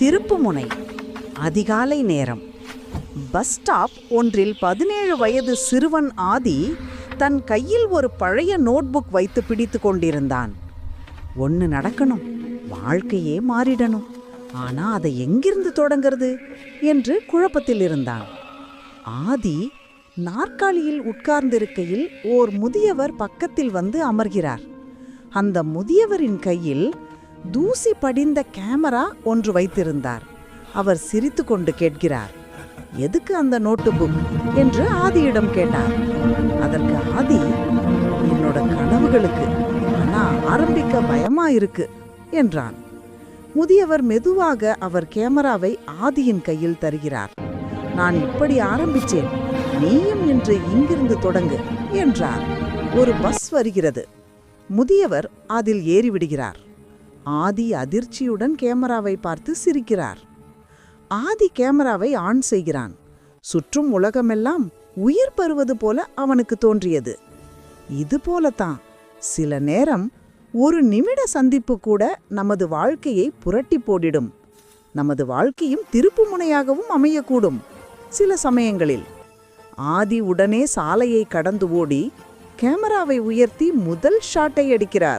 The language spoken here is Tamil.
திருப்புமுனை அதிகாலை நேரம். பஸ் ஸ்டாப் ஒன்றில் பதினேழு வயது சிறுவன் ஆதி தன் கையில் ஒரு பழைய நோட்புக் வைத்து பிடித்து கொண்டிருந்தான். ஒன்று நடக்கணும் வாழ்க்கையே மாறிடணும். ஆனால் அதை எங்கிருந்து தொடங்கிறது என்று குழப்பத்தில் இருந்தான். ஆதி நாற்காலியில் உட்கார்ந்திருக்கையில் ஓர் முதியவர் பக்கத்தில் வந்து அமர்கிறார். அந்த முதியவரின் கையில் தூசி படிந்த கேமரா ஒன்று வைத்திருந்தார். அவர் சிரித்துக்கொண்டு கேட்கிறார் எதுக்கு அந்த நோட்டு புக் என்று ஆதியிடம் கேட்டார். அதற்கு ஆதி என்னோட கனவுகளுக்கு ஆனா ஆரம்பிக்க பயமா இருக்கு என்றான். முதியவர் மெதுவாக அவர் கேமராவை ஆதியின் கையில் தருகிறார். நான் இப்படி ஆரம்பிச்சேன் நீயும் இன்று இங்கிருந்து தொடங்கு என்றார். ஒரு பஸ் வருகிறது. முதியவர் அதில் ஏறிவிடுகிறார். ஆதி அதிர்ச்சியுடன் கேமராவை பார்த்து சிரிக்கிறார். ஆதி கேமராவை ஆன் செய்கிறான். சுற்றும் உலகமெல்லாம் உயிர் பருவது போல அவனுக்கு தோன்றியது. இது போலத்தான் சில நேரம் ஒரு நிமிட சந்திப்பு கூட நமது வாழ்க்கையை புரட்டி போடிடும். நமது வாழ்க்கையும் திருப்பு முனையாகவும் அமையக்கூடும் சில சமயங்களில். ஆதி உடனே சாலையை கடந்து ஓடி கேமராவை உயர்த்தி முதல் ஷாட்டை அடிக்கிறார்